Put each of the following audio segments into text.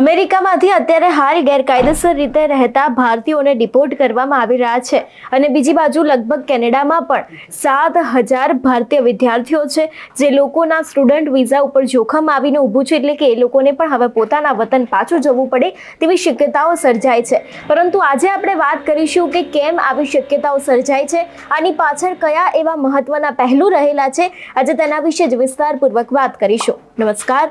અમેરિકામાંથી અત્યારે હાલ ગેરકાયદેસર રીતે રહેતા ભારતીયોને ડિપોર્ટ કરવામાં આવી રહ્યા છે. અને બીજી બાજુ લગભગ કેનેડામાં પણ સાત હજાર ભારતીય વિદ્યાર્થીઓ છે, જે લોકોના સ્ટુડન્ટ વિઝા ઉપર જોખમ આવીને ઊભું છે, એટલે કે એ લોકોને પણ હવે પોતાના વતન પાછું જવું પડે તેવી શક્યતાઓ સર્જાય છે. પરંતુ આજે આપણે વાત કરીશું કે કેમ આવી શક્યતાઓ સર્જાય છે, આની પાછળ કયા એવા મહત્વના પહેલું રહેલા છે, આજે તેના વિશે જ વિસ્તારપૂર્વક વાત કરીશું. નમસ્કાર.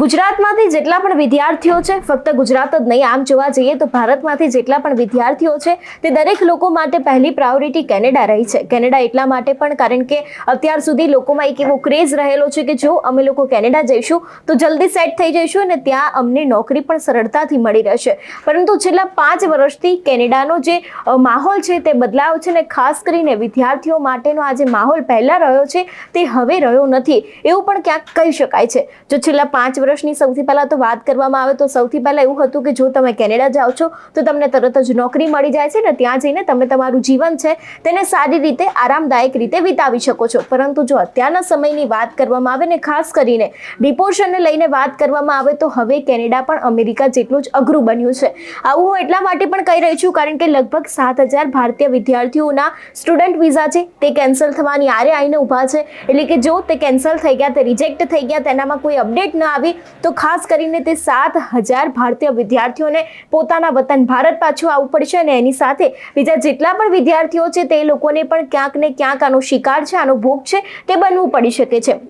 ગુજરાતમાંથી જેટલા પણ વિદ્યાર્થીઓ છે, ફક્ત ગુજરાત જ નહીં, આમ જોવા જઈએ તો ભારતમાંથી જેટલા પણ વિદ્યાર્થીઓ છે, તે દરેક લોકો માટે પહેલી પ્રાયોરિટી કેનેડા રહી છે. કેનેડા એટલા માટે પણ, કારણ કે અત્યાર સુધી લોકોમાં એક એવો ક્રેઝ રહેલો છે કે જો અમે લોકો કેનેડા જઈશું, તો જલ્દી સેટ થઈ જઈશું અને ત્યાં અમને નોકરી પણ સરળતાથી મળી રહેશે. પરંતુ છેલ્લા પાંચ વર્ષથી કેનેડાનો જે માહોલ છે, તે બદલાયો છે અને ખાસ કરીને વિદ્યાર્થીઓ માટેનો આ જે માહોલ પહેલાં રહ્યો છે, તે હવે રહ્યો નથી. એવું પણ ક્યાંક કહી શકાય છે. જો છેલ્લા પાંચ વર્ષની સૌથી પહેલા તો વાત કરવામાં આવે તો સૌથી પહેલા એવું હતું કે જો તમે કેનેડા જાઓ છો, તો તમને તરત જ નોકરી મળી જાય છે ને ત્યાં જઈને તમે તમારું જીવન છે તેને સારી રીતે, આરામદાયક રીતે વિતાવી શકો છો. પરંતુ જો અત્યારના સમયની વાત કરવામાં આવે ને ખાસ કરીને ડિપોર્શનને લઈને વાત કરવામાં આવે તો હવે કેનેડા પણ અમેરિકા જેટલું જ અઘરું બન્યું છે. આવું હું એટલા માટે પણ કહી રહી છું કારણ કે લગભગ સાત હજાર ભારતીય વિદ્યાર્થીઓના સ્ટુડન્ટ વિઝા છે, તે કેન્સલ થવાની આરે આવીને ઊભા છે. એટલે કે જો તે કેન્સલ થઈ ગયા, તે રિજેક્ટ થઈ ગયા, તેનામાં કોઈ અપડેટ ન આવી તો ખાસ કરીને તે સાત હજાર ભારતીય વિદ્યાર્થીઓને પોતાના વતન ભારત પાછું આવવું પડશે અને એની સાથે બીજા જેટલા પણ વિદ્યાર્થીઓ છે તે લોકોને પણ ક્યાંક ને ક્યાંક આનો શિકાર છે, આનો ભોગ છે તે બનવું પડી શકે છે.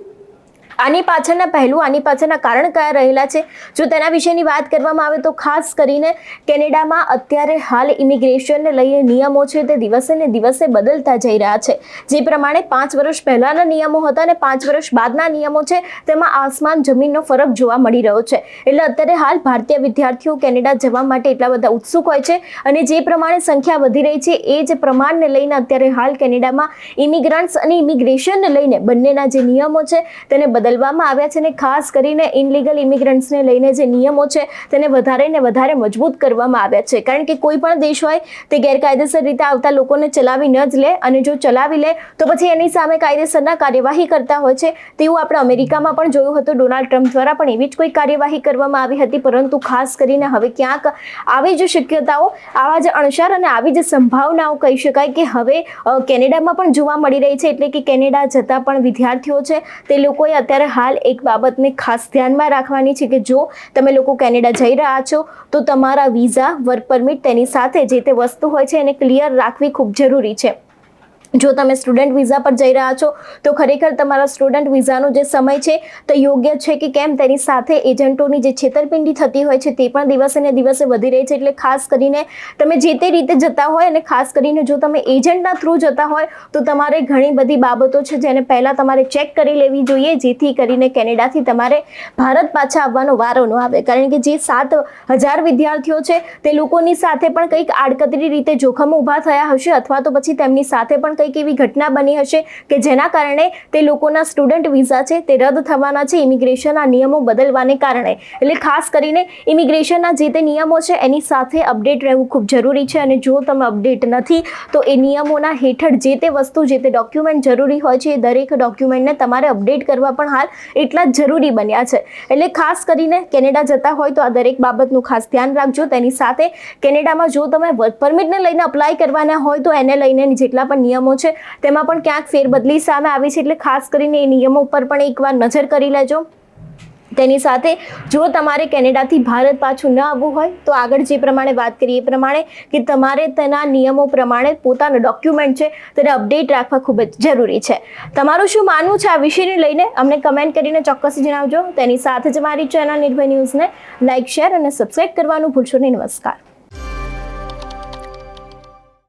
આની પાછળના પહેલું, આની પાછળના કારણ કયા રહેલા છે? જો તેના વિશેની વાત કરવામાં આવે તો ખાસ કરીને કેનેડામાં અત્યારે હાલ ઇમિગ્રેશનને લઈને નિયમો છે તે દિવસે ને દિવસે બદલતા જઈ રહ્યા છે. જે પ્રમાણે પાંચ વર્ષ પહેલાંના નિયમો હતા અને પાંચ વર્ષ બાદના નિયમો છે, તેમાં આસમાન જમીનનો ફરક જોવા મળી રહ્યો છે. એટલે અત્યારે હાલ ભારતીય વિદ્યાર્થીઓ કેનેડા જવા માટે એટલા બધા ઉત્સુક હોય છે અને જે પ્રમાણે સંખ્યા વધી રહી છે, એ જ પ્રમાણને લઈને અત્યારે હાલ કેનેડામાં ઇમિગ્રન્ટ્સ અને ઇમિગ્રેશનને લઈને બંનેના જે નિયમો છે, તેને બદલવામાં આવ્યા છે અને ખાસ કરીને ઇનલીગલ ઇમિગ્રન્ટ્સને લઈને જે નિયમો છે તેને વધારે ને વધારે મજબૂત કરવામાં આવ્યા છે. કારણ કે કોઈ પણ દેશ હોય તે ગેરકાયદેસર રીતે આવતા લોકોને ચલાવી ન જ લે અને જો ચલાવી લે તો પછી એની સામે કાયદેસરના કાર્યવાહી કરતા હોય છે. તેવું આપણે અમેરિકામાં પણ જોયું હતું. ડોનાલ્ડ ટ્રમ્પ દ્વારા પણ એવી જ કોઈ કાર્યવાહી કરવામાં આવી હતી. પરંતુ ખાસ કરીને હવે ક્યાંક આવી જ શક્યતાઓ, આવા જ અણસાર અને આવી જ સંભાવનાઓ કહી શકાય કે હવે કેનેડામાં પણ જોવા મળી રહી છે. એટલે કે કેનેડા જતા પણ વિદ્યાર્થીઓ છે તે લોકોએ અત્યારે હાલ એક બાબતને ખાસ ધ્યાનમાં રાખવાની છે કે જો તમે લોકો કેનેડા જઈ રહ્યા છો, તો તમારા વિઝા, વર્ક પરમિટ તેની સાથે જે તે વસ્તુ હોય છે એને ક્લિયર રાખવી ખૂબ જરૂરી છે. જો તમે સ્ટુડન્ટ વિઝા પર જઈ રહ્યા છો, તો ખરેખર તમારા સ્ટુડન્ટ વિઝાનો જે સમય છે, તો યોગ્ય છે કે કેમ? તેની સાથે એજન્ટોની જે છેતરપિંડી થતી હોય છે, તે પણ દિવસે ને દિવસે વધી રહી છે. એટલે ખાસ કરીને તમે જે તે રીતે જતા હોય અને ખાસ કરીને જો તમે એજન્ટના થ્રુ જતા હોય, તો તમારે ઘણી બધી બાબતો છે જેને પહેલાં તમારે ચેક કરી લેવી જોઈએ, જેથી કરીને કેનેડાથી તમારે ભારત પાછા આવવાનો વારો ન આવે. કારણ કે જે સાત હજાર વિદ્યાર્થીઓ છે, તે લોકોની સાથે પણ કંઈક આડકતરી રીતે જોખમ ઊભા થયા હશે, અથવા તો પછી તેમની સાથે પણ કંઈક એવી ઘટના બની હશે કે જેના કારણે તે લોકોના સ્ટુડન્ટ વિઝા છે તે રદ થવાના છે, ઇમિગ્રેશનના નિયમો બદલવાને કારણે. એટલે ખાસ કરીને ઇમિગ્રેશનના જે તે નિયમો છે એની સાથે અપડેટ રહેવું ખૂબ જરૂરી છે અને જો તમે અપડેટ નથી, તો એ નિયમોના હેઠળ જે તે વસ્તુ, જે તે ડોક્યુમેન્ટ જરૂરી હોય છે એ દરેક ડોક્યુમેન્ટને તમારે અપડેટ કરવા પણ હાલ એટલા જ જરૂરી બન્યા છે. એટલે ખાસ કરીને કેનેડા જતા હોય તો આ દરેક બાબતનું ખાસ ધ્યાન રાખજો. તેની સાથે કેનેડામાં જો તમે વર્ક પરમિટને લઈને અપ્લાય કરવાના હોય તો એને લઈને જેટલા પણ નિયમો છે, તેમાં પણ ક્યાંક ફેરબદલી સામે આવી છે, એટલે ખાસ કરીને એ નિયમો ઉપર પણ એકવાર નજર કરી લેજો. તેની સાથે જો તમારે કેનેડાથી ભારત પાછું ન આવવું હોય, તો આગળ જે પ્રમાણે વાત કરીએ એ પ્રમાણે કે તમારે તેના નિયમો પ્રમાણે પોતાનો ડોક્યુમેન્ટ છે, તેને અપડેટ રાખવા ખૂબ જ જરૂરી છે. તમારું શું માનવું છે આ વિષયને લઈને? અમને કમેન્ટ કરીને ચોક્કસ જણાવજો. તેની સાથે જ મારી ચેનલ નિર્ભય ન્યૂઝને લાઇક શેર અને સબસ્ક્રાઇબ કરવાનું ભૂલશો નહીં. નમસ્કાર.